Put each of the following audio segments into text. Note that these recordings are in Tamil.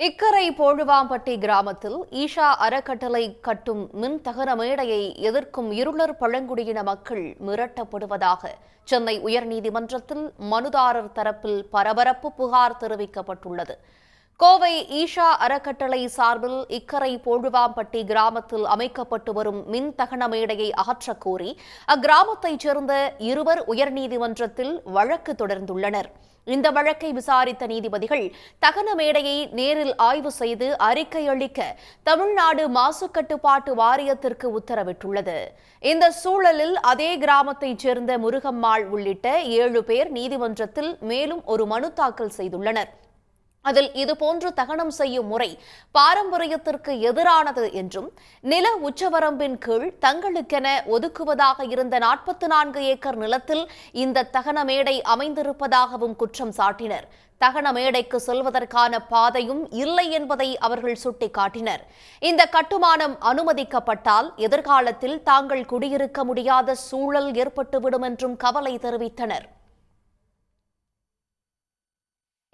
இக்கரை போழுவாம்பட்டி கிராமத்தில் ஈஷா அறக்கட்டளை கட்டும் மின் தகர மேடையை எதிர்க்கும் இருளர் பழங்குடியின மக்கள் மிரட்டப்படுவதாக சென்னை உயர்நீதிமன்றத்தில் மனுதாரர் தரப்பில் பரபரப்பு புகார் தெரிவிக்கப்பட்டுள்ளது. கோவை ஈஷா அறக்கட்டளை சார்பில் இக்கரை போழுவாம்பட்டி கிராமத்தில் அமைக்கப்பட்டு வரும் மின் தகன மேடையை அகற்றக் கோரி அக்கிராமத்தைச் சேர்ந்த இருவர் உயர்நீதிமன்றத்தில் வழக்கு தொடர்ந்துள்ளனர். இந்த வழக்கை விசாரித்த நீதிபதிகள் தகன மேடையை நேரில் ஆய்வு செய்து அறிக்கை அளிக்க தமிழ்நாடு மாசு கட்டுப்பாட்டு வாரியத்திற்கு உத்தரவிட்டுள்ளது. இந்த சூழலில் அதே கிராமத்தைச் சேர்ந்த முருகம்மாள் உள்ளிட்ட ஏழு பேர் நீதிமன்றத்தில் மேலும் ஒரு மனு தாக்கல் செய்துள்ளனர். அதில் இதுபோன்று தகனம் செய்யும் முறை பாரம்பரியத்திற்கு எதிரானது என்றும் நில உச்சவரம்பின் கீழ் தங்களுக்கென ஒதுக்குவதாக இருந்த நாற்பத்தி நான்கு ஏக்கர் நிலத்தில் இந்த தகன மேடை அமைந்திருப்பதாகவும் குற்றம் சாட்டினர். தகன மேடைக்கு செல்வதற்கான பாதையும் இல்லை என்பதை அவர்கள் சுட்டிக்காட்டினர். இந்த கட்டுமானம் அனுமதிக்கப்பட்டால் எதிர்காலத்தில் தாங்கள் குடியிருக்க முடியாத சூழல் ஏற்பட்டுவிடும் என்றும் கவலை தெரிவித்தனர்.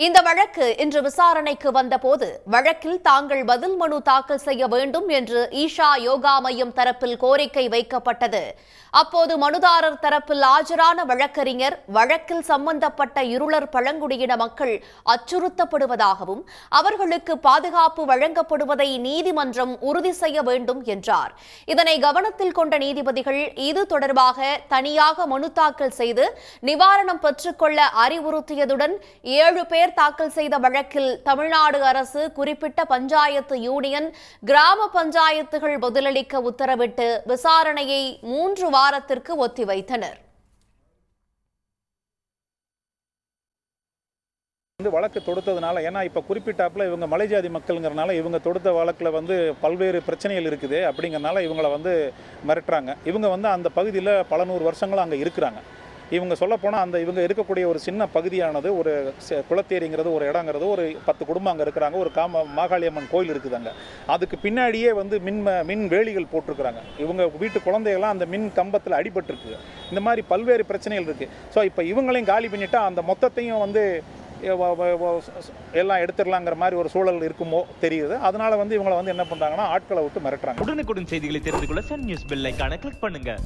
இந்த வழக்கு இன்று விசாரணைக்கு வந்தபோது வழக்கில் தாங்கள் பதில் மனு தாக்கல் செய்ய வேண்டும் என்று ஈஷா யோகா மையம் தரப்பில் கோரிக்கை வைக்கப்பட்டது. அப்போது மனுதாரர் தரப்பில் ஆஜரான வழக்கறிஞர் வழக்கில் சம்பந்தப்பட்ட இருளர் பழங்குடியின மக்கள் அச்சுறுத்தப்படுவதாகவும் அவர்களுக்கு பாதுகாப்பு வழங்கப்படுவதை நீதிமன்றம் உறுதி செய்ய வேண்டும் என்றார். இதனை கவனத்தில் கொண்ட நீதிபதிகள் இது தொடர்பாக தனியாக மனு தாக்கல் செய்து நிவாரணம் பெற்றுக்கொள்ள அறிவுறுத்தியதுடன் ஏழு பேர் தாக்கல் செய்த வழக்கில் தமிழ்நாடு அரசு குறிப்பிட்ட பஞ்சாயத்து யூனியன் கிராம பஞ்சாயத்துகள் பதிலளிக்க உத்தரவிட்டு விசாரணையை மூன்று வாரத்திற்கு ஒத்திவைத்தனர் வந்து வழக்கு தொடுத்ததுனால ஏன்னா இப்போ குறிப்பிட்டாப்பில் இவங்க மலைஜாதி மக்கள்ங்கிறனால இவங்க தொடுத்த வழக்கில் வந்து பல்வேறு பிரச்சனைகள் இருக்குது அப்படிங்கிறனால இவங்கள வந்து மிரட்டுறாங்க. இவங்க வந்து அந்த பகுதியில் பல நூறு வருஷங்களும் அங்கே இருக்கிறாங்க. இவங்க சொல்லப்போனால் அந்த இவங்க இருக்கக்கூடிய ஒரு சின்ன பகுதியானது ஒரு குளத்தேரிங்கிறது ஒரு இடங்கிறது ஒரு பத்து குடும்பம் அங்கே இருக்கிறாங்க ஒரு காம மாகாளியம்மன் கோயில் இருக்குது அங்கே. அதுக்கு பின்னாடியே வந்து மின் மின் வேலிகள் போட்டிருக்கிறாங்க. இவங்க வீட்டு குழந்தைகள்லாம் அந்த மின் கம்பத்தில் அடிபட்டிருக்கு. இந்த மாதிரி பல்வேறு பிரச்சனைகள் இருக்குது ஸோ இப்போ இவங்களையும் காலி பண்ணிட்டா அந்த மொத்தத்தையும் வந்து எல்லாம் எடுத்துடலாங்கிற மாதிரி ஒரு சூழல் இருக்குமோ தெரியுது. அதனால வந்து இவங்களை வந்து என்ன பண்ணுறாங்கன்னா ஆட்களை விட்டு மிரட்டுறாங்க. உடனுக்குடன் செய்திகளை தெரிந்து கொள்ள சன் நியூஸ் பெல்லைக்கான கிளிக் பண்ணுங்கள்